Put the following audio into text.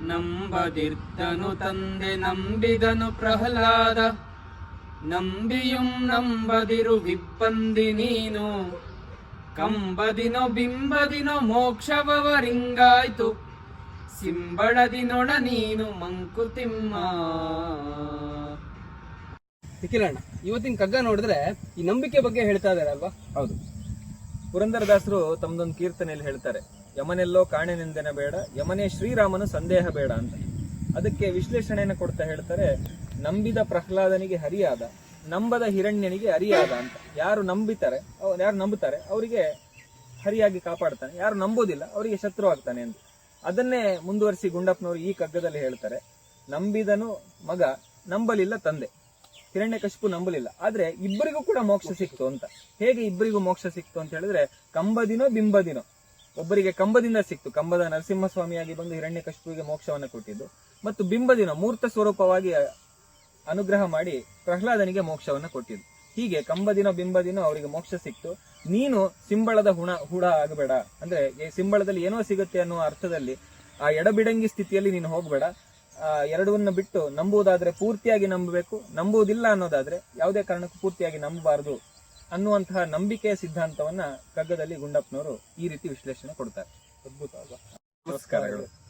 ನಂಬದಿರ್ತನು ತಂದೆ ನಂಬಿದನು ಪ್ರಹ್ಲಾದ. ನಂಬಿಯುಂ ನಂಬದಿರು ವಿಪ್ಪಂದಿ ನೀನು. ಕಂಬದಿನೋ ಬಿಂಬದಿನೋ ಮೋಕ್ಷವರಿಂಗಾಯ್ತು ಸಿಂಬಳದಿನೊಡ ನೀನು ಮಂಕುತಿಮ್ಮ. ನಿಖಿಲಣ್ಣ ಇವತ್ತಿನ ಕಗ್ಗ ನೋಡಿದ್ರೆ ಈ ನಂಬಿಕೆ ಬಗ್ಗೆ ಹೇಳ್ತಾ ಇದಾರೆ ಅಲ್ವಾ? ಹೌದು. ಪುರಂದರದಾಸರು ತಮ್ಮದೊಂದು ಕೀರ್ತನೆಯಲ್ಲಿ ಹೇಳ್ತಾರೆ ಯಮನೆಲ್ಲೋ ಕಾಣೆನೆಂದೆನ ಬೇಡ, ಯಮನೇ ಶ್ರೀರಾಮನು ಸಂದೇಹ ಬೇಡ ಅಂತ. ಅದಕ್ಕೆ ವಿಶ್ಲೇಷಣೆಯನ್ನು ಕೊಡ್ತಾ ಹೇಳ್ತಾರೆ, ನಂಬಿದ ಪ್ರಹ್ಲಾದನಿಗೆ ಹರಿಯಾದ, ನಂಬದ ಹಿರಣ್ಯನಿಗೆ ಹರಿಯಾದ ಅಂತ. ಯಾರು ನಂಬಿತಾರೆ ಯಾರು ನಂಬುತ್ತಾರೆ, ಅವರಿಗೆ ಹರಿಯಾಗಿ ಕಾಪಾಡ್ತಾನೆ. ಯಾರು ನಂಬೋದಿಲ್ಲ ಅವರಿಗೆ ಶತ್ರು ಆಗ್ತಾನೆ ಅಂತ. ಅದನ್ನೇ ಮುಂದುವರಿಸಿ ಗುಂಡಪ್ಪನವರು ಈ ಕಗ್ಗದಲ್ಲಿ ಹೇಳ್ತಾರೆ, ನಂಬಿದನು ಮಗ ನಂಬಲಿಲ್ಲ ತಂದೆ. ಹಿರಣ್ಯಕಶಿಪು ನಂಬಲಿಲ್ಲ. ಆದ್ರೆ ಇಬ್ಬರಿಗೂ ಕೂಡ ಮೋಕ್ಷ ಸಿಕ್ತು ಅಂತ. ಹೇಗೆ ಇಬ್ಬರಿಗೂ ಮೋಕ್ಷ ಸಿಕ್ತು ಅಂತ ಹೇಳಿದ್ರೆ, ಕಂಬದಿನೋ ಬಿಂಬದಿನೋ. ಒಬ್ಬರಿಗೆ ಕಂಬದಿಂದ ಸಿಕ್ತು. ಕಂಬದ ನರಸಿಂಹಸ್ವಾಮಿಯಾಗಿ ಬಂದು ಹಿರಣ್ಯಕಶಿಪುವಿಗೆ ಮೋಕ್ಷವನ್ನ ಕೊಟ್ಟಿದ್ದು. ಮತ್ತು ಬಿಂಬದಿನ ಮೂರ್ತ ಸ್ವರೂಪವಾಗಿ ಅನುಗ್ರಹ ಮಾಡಿ ಪ್ರಹ್ಲಾದನಿಗೆ ಮೋಕ್ಷವನ್ನ ಕೊಟ್ಟಿದ್ದು. ಹೀಗೆ ಕಂಬದಿನ ಬಿಂಬದಿನ ಅವರಿಗೆ ಮೋಕ್ಷ ಸಿಕ್ತು. ನೀನು ಸಿಂಬಳದ ಹುಣ, ಹುಡ ಆಗಬೇಡ. ಅಂದ್ರೆ ಈ ಸಿಂಬಳದಲ್ಲಿ ಏನೋ ಸಿಗುತ್ತೆ ಅನ್ನೋ ಅರ್ಥದಲ್ಲಿ ಆ ಎಡಬಿಡಂಗಿ ಸ್ಥಿತಿಯಲ್ಲಿ ನೀನು ಹೋಗ್ಬೇಡ. ಆ ಎರಡವನ್ನ ಬಿಟ್ಟು ನಂಬುವುದಾದ್ರೆ ಪೂರ್ತಿಯಾಗಿ ನಂಬಬೇಕು. ನಂಬುವುದಿಲ್ಲ ಅನ್ನೋದಾದ್ರೆ ಯಾವುದೇ ಕಾರಣಕ್ಕೂ ಪೂರ್ತಿಯಾಗಿ ನಂಬಬಾರದು. ಅನ್ನುವಂತಹ ನಂಬಿಕೆಯ ಸಿದ್ಧಾಂತವನ್ನ ಕಗ್ಗದಲ್ಲಿ ಗುಂಡಪ್ಪನವರು ಈ ರೀತಿ ವಿಶ್ಲೇಷಣೆ ಕೊಡ್ತಾರೆ. ಅದ್ಭುತ ನಮಸ್ಕಾರಗಳು.